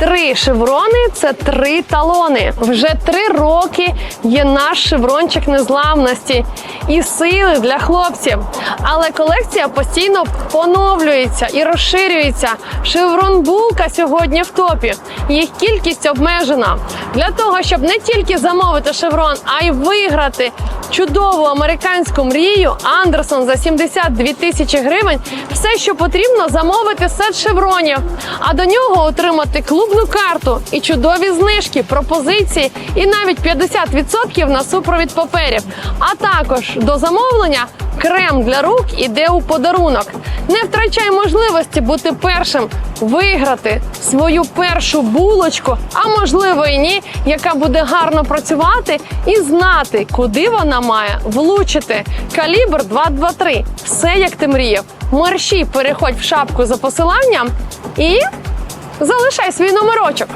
Три шеврони це три талони. Вже три роки є наш шеврончик незламності і сили для хлопців. Але колекція постійно поновлюється і розширюється. Шеврон булка сьогодні в топі. Їх кількість обмежена. Для того, щоб не тільки замовити шеврон, а й виграти чудову американську мрію Андерсон за 72 тисячі гривень. Все, що потрібно, замовити сет шевронів, а до нього отримати клубну карту і чудові знижки, пропозиції і навіть 50% на супровід паперів. А також до замовлення крем для рук іде у подарунок. Не втрачай можливості бути першим, виграти свою першу булочку, а можливо і ні, яка буде гарно працювати і знати, куди вона має влучити. Калібр 223. Все як ти мріяв. Мерщій переходь в шапку за посиланням і залишай свій номерочок.